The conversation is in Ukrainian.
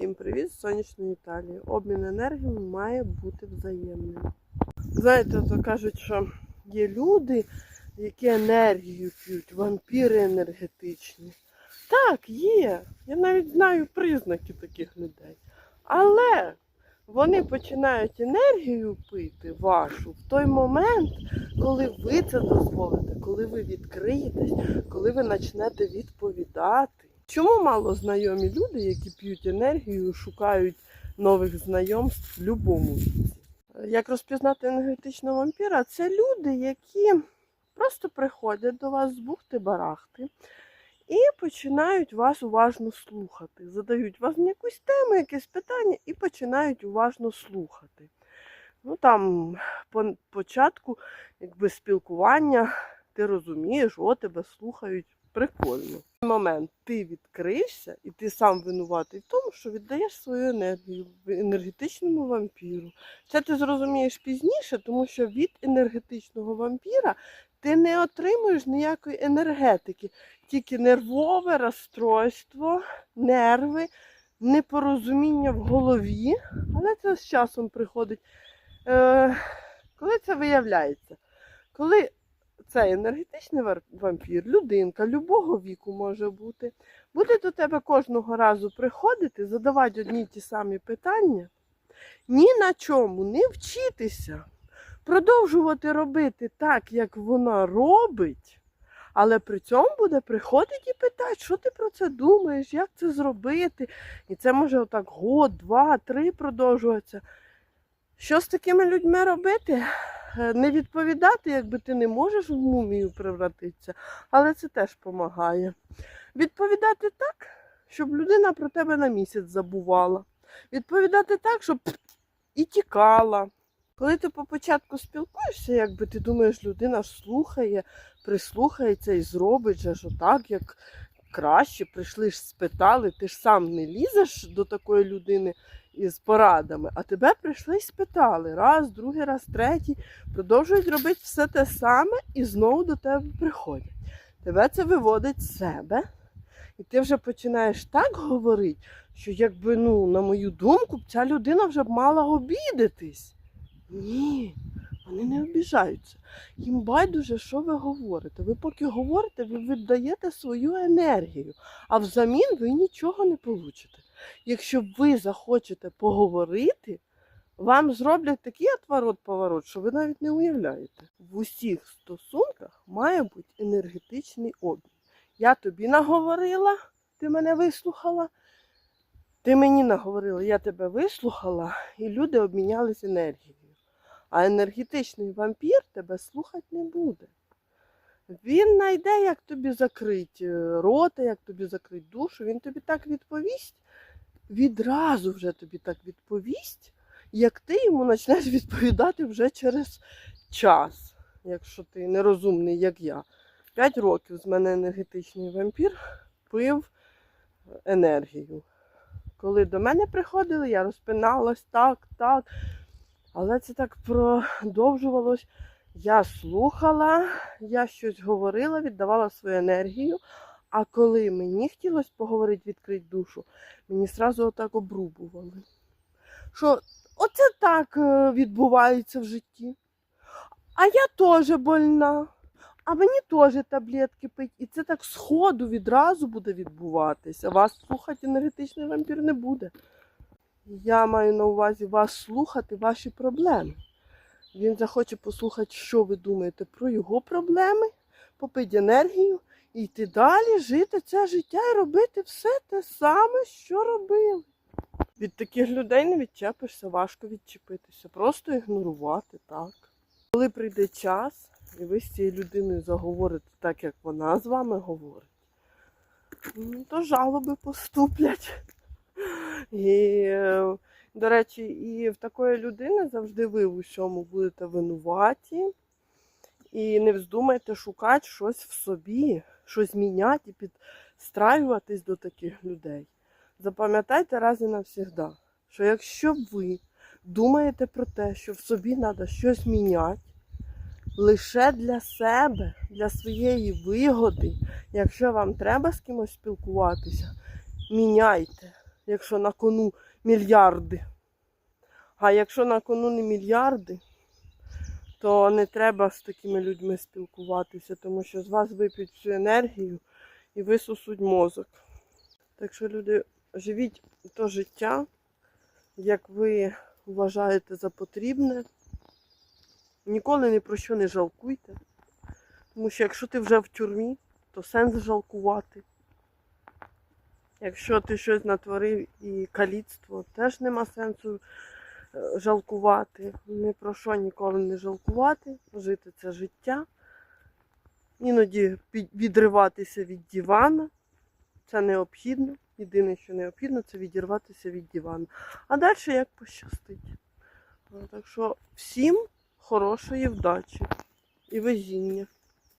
Всім привіт з сонячної Італії. Обмін енергіями має бути взаємним. Знаєте, то кажуть, що є люди, які енергію п'ють, вампіри енергетичні. Так, є. Я навіть знаю признаки таких людей. Але вони починають енергію пити вашу в той момент, коли ви це дозволите, коли ви відкриєтесь, коли ви почнете відповідати. Чому мало знайомі люди, які п'ють енергію, шукають нових знайомств в будь-якому віці? Як розпізнати енергетичного вампіра? Це люди, які просто приходять до вас з бухти-барахти і починають вас уважно слухати. Задають вам якусь тему, якесь питання і починають уважно слухати. Ну там по початку якби спілкування, ти розумієш, о, тебе слухають прикольно. В момент ти відкриєшся і ти сам винуватий в тому, що віддаєш свою енергію енергетичному вампіру. Це ти зрозумієш пізніше, тому що від енергетичного вампіра ти не отримуєш ніякої енергетики, тільки нервове розстройство, нерви, непорозуміння в голові, але це з часом приходить. Е, коли це виявляється? Коли цей енергетичний вампір, людинка любого віку може бути, буде до тебе кожного разу приходити, задавати одні ті самі питання, ні на чому не вчитися, продовжувати робити так, як вона робить, але при цьому буде приходити і питати, що ти про це думаєш, як це зробити. І це може отак год, два, три продовжуватися. Що з такими людьми робити? Е, Не відповідати, якби ти не можеш в мумію превратитися, але це теж допомагає. Відповідати так, щоб людина про тебе на місяць забувала. Відповідати так, щоб і тікала. Коли ти по початку спілкуєшся, якби ти думаєш, людина слухає, прислухається і зробить же ж отак, як краще, прийшли ж спитали, ти ж сам не лізеш до такої людини із порадами, а тебе прийшли і спитали раз, другий раз, третій, продовжують робити все те саме і знову до тебе приходять. Тебе це виводить з себе, і ти вже починаєш так говорити, що якби, ну, на мою думку, ця людина вже б мала обідатись. Ні, вони не обіжаються. Їм байдуже, що ви говорите. Ви поки говорите, ви віддаєте свою енергію, а взамін ви нічого не получите. Якщо ви захочете поговорити, вам зроблять такий отворот-поворот, що ви навіть не уявляєте. В усіх стосунках має бути енергетичний обмін. Я тобі наговорила, ти мене вислухала. Ти мені наговорила, я тебе вислухала, і люди обмінялись енергією. А енергетичний вампір тебе слухати не буде. Він знайде, як тобі закрити рота, як тобі закрити душу, він тобі так відповість, відразу вже тобі так відповість, як ти йому почнеш відповідати вже через час, якщо ти нерозумний, як я. П'ять років з мене енергетичний вампір пив енергію. Коли до мене приходили, я розпиналась так, так. Але це так продовжувалось. Я слухала, я щось говорила, віддавала свою енергію. А коли мені хотілося поговорити, відкрити душу, мені одразу отак обрубували. Що оце так е, відбувається в житті. А я теж больна. А мені теж таблетки пить. І це так сходу відразу буде відбуватися. Вас слухати енергетичний вампір не буде. Я маю на увазі вас слухати ваші проблеми. Він захоче послухати, що ви думаєте про його проблеми, попити енергію і йти далі, жити це життя і робити все те саме, що робили. Від таких людей не відчепишся, важко відчепитися, просто ігнорувати так. Коли прийде час, і ви з цією людиною заговорите так, як вона з вами говорить, ну, то жалоби поступлять. І, до речі, і в такої людини завжди ви в усьому будете винуваті. І не вздумайте шукати щось в собі, щось міняти і підстраюватись до таких людей. Запам'ятайте раз і навсігда, що якщо ви думаєте про те, що в собі треба щось міняти, лише для себе, для своєї вигоди, якщо вам треба з кимось спілкуватися, міняйте. Якщо на кону мільярди. А якщо на кону не мільярди, то не треба з такими людьми спілкуватися, тому що з вас вип'ють всю енергію і висусуть мозок. Так що, люди, живіть то життя, як ви вважаєте за потрібне. Ніколи ні про що не жалкуйте. Тому що якщо ти вже в тюрмі, то сенс жалкувати. Якщо ти щось натворив і каліцтво, теж нема сенсу е, жалкувати. Ні про що ніколи не жалкувати, жити це життя. Іноді відриватися від дивана. Це необхідно. Єдине, що необхідно, це відірватися від дивана. А далі як пощастить. Ну, Так що всім хорошої вдачі і везіння.